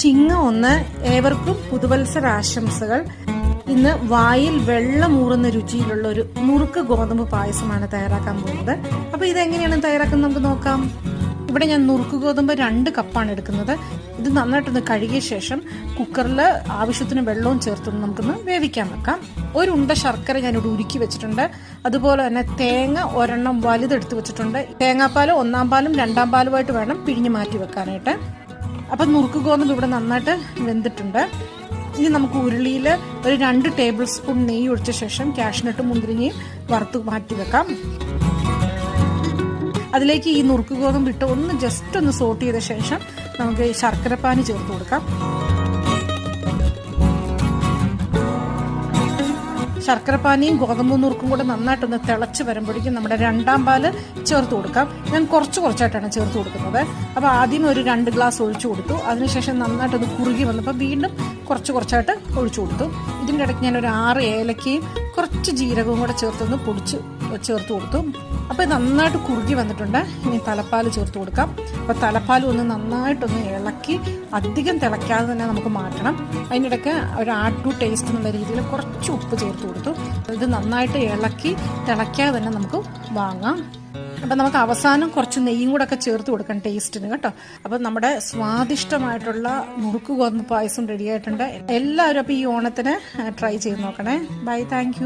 ചിങ്ങ ഒന്ന് ഏവർക്കും പുതുവത്സര ആശംസകൾ ഇന്ന് വായിൽ വെള്ളമൂറുന്ന രുചിയിലുള്ള ഒരു നുറുക്ക് ഗോതമ്പ് പായസമാണ് തയ്യാറാക്കാൻ പോകുന്നത്. അപ്പൊ ഇതെങ്ങനെയാണ് തയ്യാറാക്കുന്നത് നമുക്ക് നോക്കാം. ഇവിടെ ഞാൻ നുറുക്ക് ഗോതമ്പ് രണ്ട് കപ്പാണ് എടുക്കുന്നത്. ഇത് നന്നായിട്ടൊന്ന് കഴുകിയ ശേഷം കുക്കറിൽ ആവശ്യത്തിന് വെള്ളവും ചേർത്തൊന്ന് നമുക്കൊന്ന് വേവിക്കാൻ വെക്കാം. ഒരു ഉണ്ട ശർക്കര ഞാനിവിടെ ഉരുക്കി വെച്ചിട്ടുണ്ട്. അതുപോലെ തന്നെ തേങ്ങ ഒരെണ്ണം വലുതെടുത്ത് വെച്ചിട്ടുണ്ട്. തേങ്ങാപ്പാൽ ഒന്നാം പാലും രണ്ടാം പാലുമായിട്ട് വേണം പിഴിഞ്ഞ് മാറ്റി വെക്കാനായിട്ട്. അപ്പം നുറുക്ക് ഗോതമ്പ് ഇവിടെ നന്നായിട്ട് വെന്തിട്ടുണ്ട്. ഇനി നമുക്ക് ഉരുളിയിൽ ഒരു രണ്ട് ടേബിൾ സ്പൂൺ നെയ്യ് ഒഴിച്ച ശേഷം കാഷ്നട്ട് മുന്തിരിങ്ങയും വറുത്ത് മാറ്റി വെക്കാം. അതിലേക്ക് ഈ നുറുക്ക് ഗോതമ്പ് ഇട്ട് ഒന്ന് ജസ്റ്റ് ഒന്ന് സോട്ട് ചെയ്ത ശേഷം നമുക്ക് ശർക്കര ശർക്കരപ്പാനി ചേർത്ത് കൊടുക്കാം. ശർക്കരപ്പാനിയും ഗോതമ്പ് നുറുക്കും കൂടെ നന്നായിട്ടൊന്ന് തിളച്ച് വരുമ്പോഴേക്കും നമ്മുടെ രണ്ടാം പാൽ ചേർത്ത് കൊടുക്കാം. ഞാൻ കുറച്ച് കുറച്ചായിട്ടാണ് ചേർത്ത് കൊടുക്കുന്നത്. അപ്പോൾ ആദ്യം ഒരു രണ്ട് ഗ്ലാസ് ഒഴിച്ചു കൊടുത്തു. അതിനുശേഷം നന്നായിട്ടൊന്ന് കുറുകി വന്നപ്പോൾ വീണ്ടും കുറച്ച് കുറച്ചായിട്ട് ഒഴിച്ചു കൊടുത്തു. ഇതിന്റെ ഇടയ്ക്ക് ഞാൻ ഒരു ആറ് ഏലക്കയും കുറച്ച് ജീരകവും കൂടെ ചേർത്തൊന്ന് പൊടിച്ച് ചേർത്ത് കൊടുത്തു. അപ്പോൾ നന്നായിട്ട് കുറുകി വന്നിട്ടുണ്ട്. ഇനി തലപ്പാൽ ചേർത്ത് കൊടുക്കാം. അപ്പോൾ തലപ്പാൽ ഒന്ന് നന്നായിട്ടൊന്ന് ഇളക്കി അധികം തിളയ്ക്കാതെ തന്നെ നമുക്ക് മാറ്റണം. അതിനിടയ്ക്ക് ഒരു ആട്ടു ടേസ്റ്റ് എന്നുള്ള രീതിയിൽ കുറച്ച് ഉപ്പ് ചേർത്ത് കൊടുത്തു. ഇത് നന്നായിട്ട് ഇളക്കി തിളയ്ക്കാതെ തന്നെ നമുക്ക് വാങ്ങാം. അപ്പം നമുക്ക് അവസാനം കുറച്ച് നെയ്യും കൂടെ ഒക്കെ ചേർത്ത് കൊടുക്കാം ടേസ്റ്റിന് കേട്ടോ. അപ്പം നമ്മുടെ സ്വാദിഷ്ടമായിട്ടുള്ള നുറുക്ക് ഗോതമ്പ് പായസം റെഡി ആയിട്ടുണ്ട്. എല്ലാവരും അപ്പോൾ ഈ ഓണത്തിന് ട്രൈ ചെയ്ത് നോക്കണേ. Bye thank